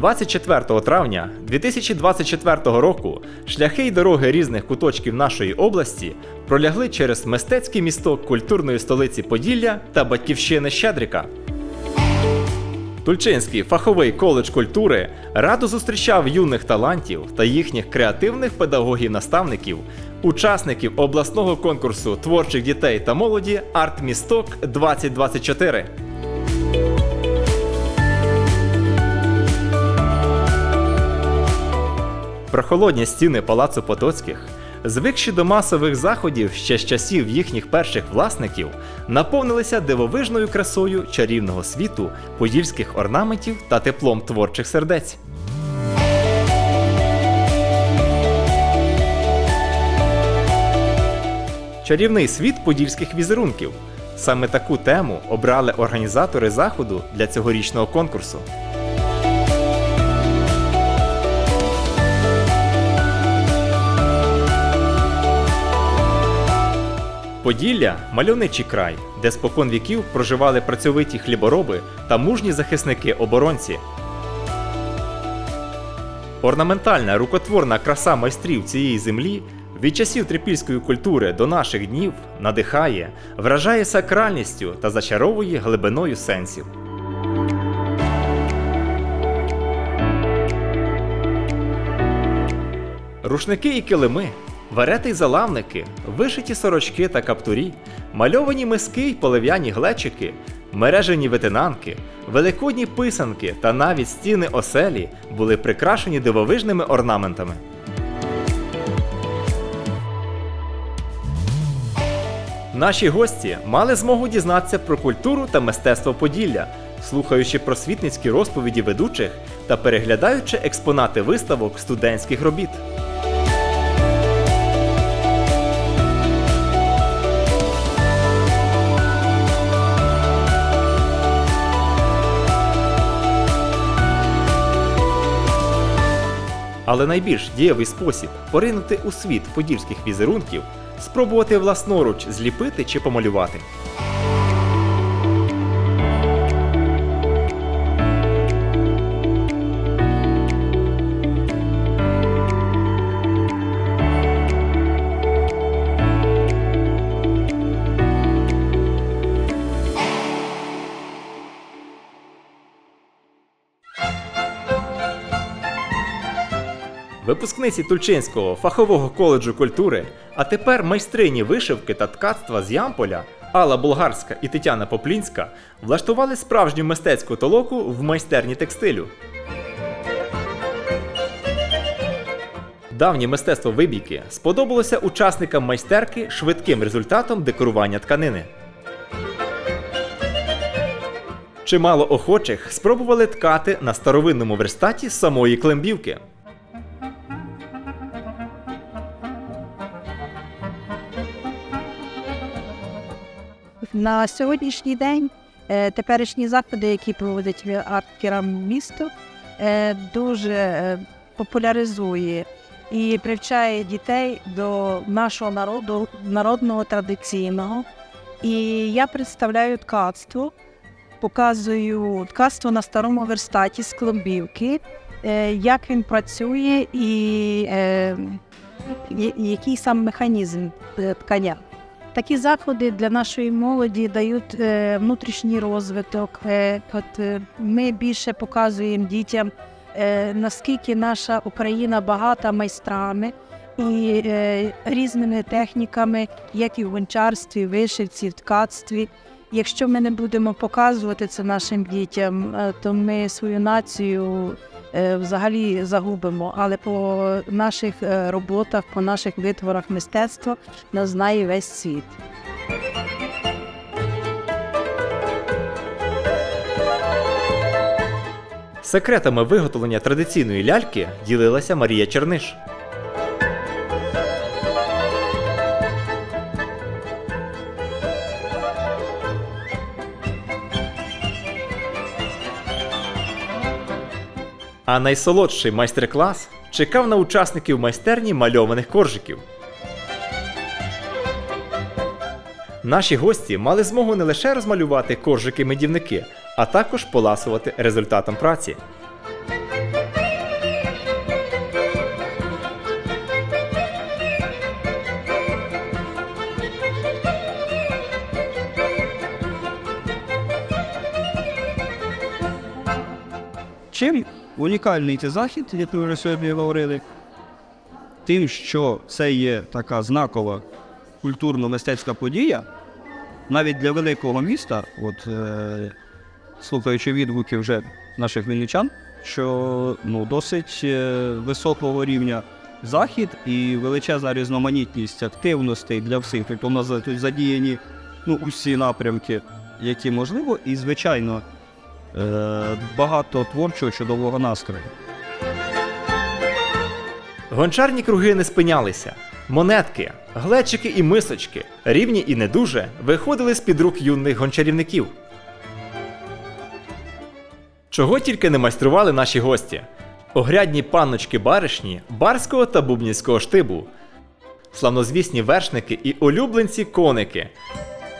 24 травня 2024 року шляхи й дороги різних куточків нашої області пролягли через мистецький місток культурної столиці Поділля та батьківщини Щедрика. Тульчинський фаховий коледж культури радо зустрічав юних талантів та їхніх креативних педагогів-наставників, учасників обласного конкурсу творчих дітей та молоді Артмісток 2024. Прохолодні стіни палацу Потоцьких, звикші до масових заходів ще з часів їхніх перших власників, наповнилися дивовижною красою чарівного світу, подільських орнаментів та теплом творчих сердець. Чарівний світ подільських візерунків. Саме таку тему обрали організатори заходу для цьогорічного конкурсу. Поділля мальовничий край, де спокон віків проживали працьовиті хлібороби та мужні захисники оборонці. Орнаментальна рукотворна краса майстрів цієї землі від часів трипільської культури до наших днів надихає, вражає сакральністю та зачаровує глибиною сенсів. Рушники і килими, варети й залавники, вишиті сорочки та каптурі, мальовані миски й полив'яні глечики, мережені ветенанки, великодні писанки та навіть стіни оселі були прикрашені дивовижними орнаментами. Наші гості мали змогу дізнатися про культуру та мистецтво Поділля, слухаючи просвітницькі розповіді ведучих та переглядаючи експонати виставок студентських робіт. Але найбільш дієвий спосіб поринути у світ подільських візерунків спробувати власноруч зліпити чи помалювати. Випускниці Тульчинського фахового коледжу культури, а тепер майстрині вишивки та ткацтва з Ямполя Алла Болгарська і Тетяна Поплінська влаштували справжню мистецьку толоку в майстерні текстилю. Давнє мистецтво вибійки сподобалося учасникам майстерки швидким результатом декорування тканини. Чимало охочих спробували ткати на старовинному верстаті самої клембівки. На сьогоднішній день е, теперішні заходи, які проводить арт-керам місто, е, дуже е, популяризує і привчає дітей до нашого народу, народного традиційного. І я представляю ткацтво, показую ткацтво на старому верстаті з кломбівки, е, як він працює і який сам механізм ткання. Такі заходи для нашої молоді дають е, внутрішній розвиток. Е, от, е, ми більше показуємо дітям, наскільки наша Україна багата майстрами і різними техніками, як і в гончарстві, вишивці, в ткацтві. Якщо ми не будемо показувати це нашим дітям, то ми свою націю взагалі загубимо. Але по наших е, роботах, по наших витворах мистецтва нас знає весь світ. Секретами виготовлення традиційної ляльки ділилася Марія Черниш. А найсолодший майстер-клас чекав на учасників майстерні мальованих коржиків. Наші гості мали змогу не лише розмалювати коржики-медівники, а також поласувати результатом праці. Чим унікальний цей захід, як ми вже сьогодні говорили, тим, що це є така знакова культурно-мистецька подія, навіть для великого міста, от е, слухаючи відгуки вже наших вінничан, що ну, досить е, високого рівня захід і величезна різноманітність активностей для всіх. Тобто у нас задіяні ну, усі напрямки, які можливо, і звичайно багато творчого чудового настрою. Гончарні круги не спинялися. Монетки, глечики і мисочки, рівні і не дуже, виходили з-під рук юних гончарівників. Чого тільки не майстрували наші гості: огрядні панночки баришні, барського та бубнівського штибу, славнозвісні вершники і улюбленці коники,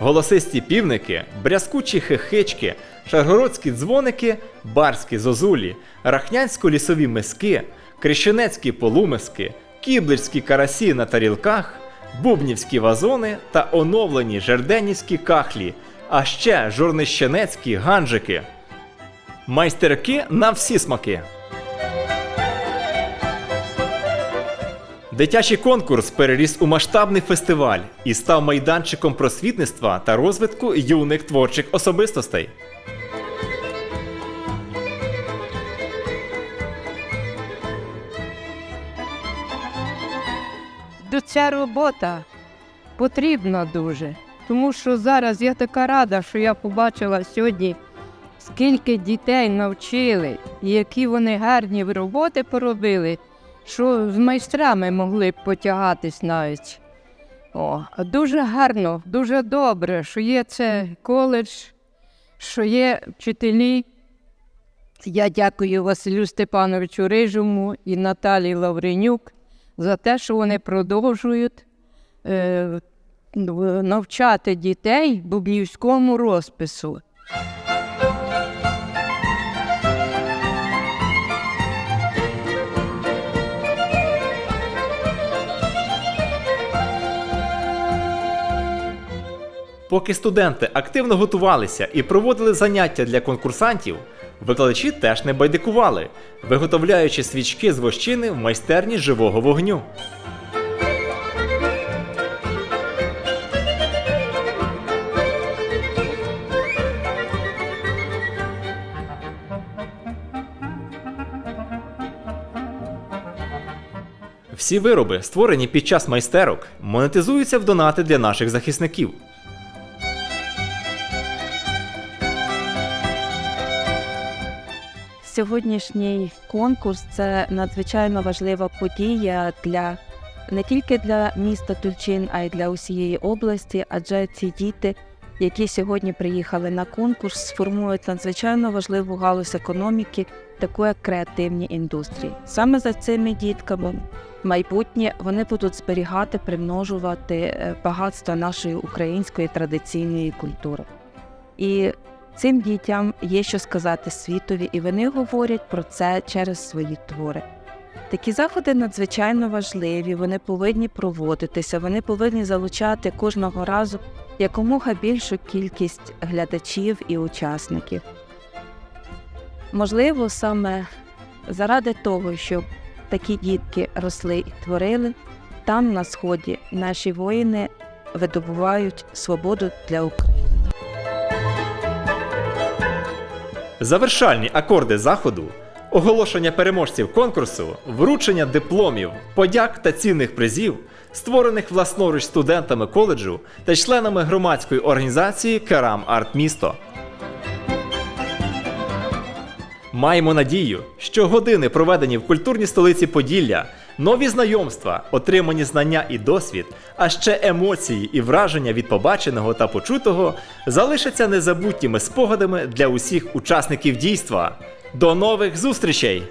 голосисті півники, брязкучі хихички, шаргородські дзвоники, барські зозулі, рахнянсько-лісові миски, крещенецькі полумиски, кіблерські карасі на тарілках, бубнівські вазони та оновлені жерденівські кахлі, а ще жорнищенецькі ганжики. Майстерки на всі смаки. Дитячий конкурс переріс у масштабний фестиваль і став майданчиком просвітництва та розвитку юних творчих особистостей. Ця робота потрібна дуже. Тому що зараз я така рада, що я побачила сьогодні, скільки дітей навчили, і які вони гарні роботи поробили, що з майстрами могли б потягатись навіть. О, дуже гарно, дуже добре, що є це коледж, що є вчителі. Я дякую Василю Степановичу Рижому і Наталії Лавренюк за те, що вони продовжують е, навчати дітей бублівському розпису. Поки студенти активно готувалися і проводили заняття для конкурсантів, викладачі теж не байдикували, виготовляючи свічки з вощини в майстерні живого вогню. Всі вироби, створені під час майстерок, монетизуються в донати для наших захисників. Сьогоднішній конкурс це надзвичайно важлива подія для не тільки для міста Тульчин, а й для усієї області, адже ці діти, які сьогодні приїхали на конкурс, сформують надзвичайно важливу галузь економіки, таку як креативні індустрії. Саме за цими дітками майбутнє вони будуть зберігати, примножувати е, багатство нашої української традиційної культури. І Цим дітям є що сказати світові, і вони говорять про це через свої твори. Такі заходи надзвичайно важливі, вони повинні проводитися, вони повинні залучати кожного разу якомога більшу кількість глядачів і учасників. Можливо, саме заради того, щоб такі дітки росли і творили, там на сході наші воїни видобувають свободу для України. Завершальні акорди заходу, оголошення переможців конкурсу, вручення дипломів, подяк та цінних призів, створених власноруч студентами коледжу та членами громадської організації Керам Арт Місто. Маємо надію, що години, проведені в культурній столиці Поділля, нові знайомства, отримані знання і досвід, а ще емоції і враження від побаченого та почутого залишаться незабутніми спогадами для усіх учасників дійства. До нових зустрічей!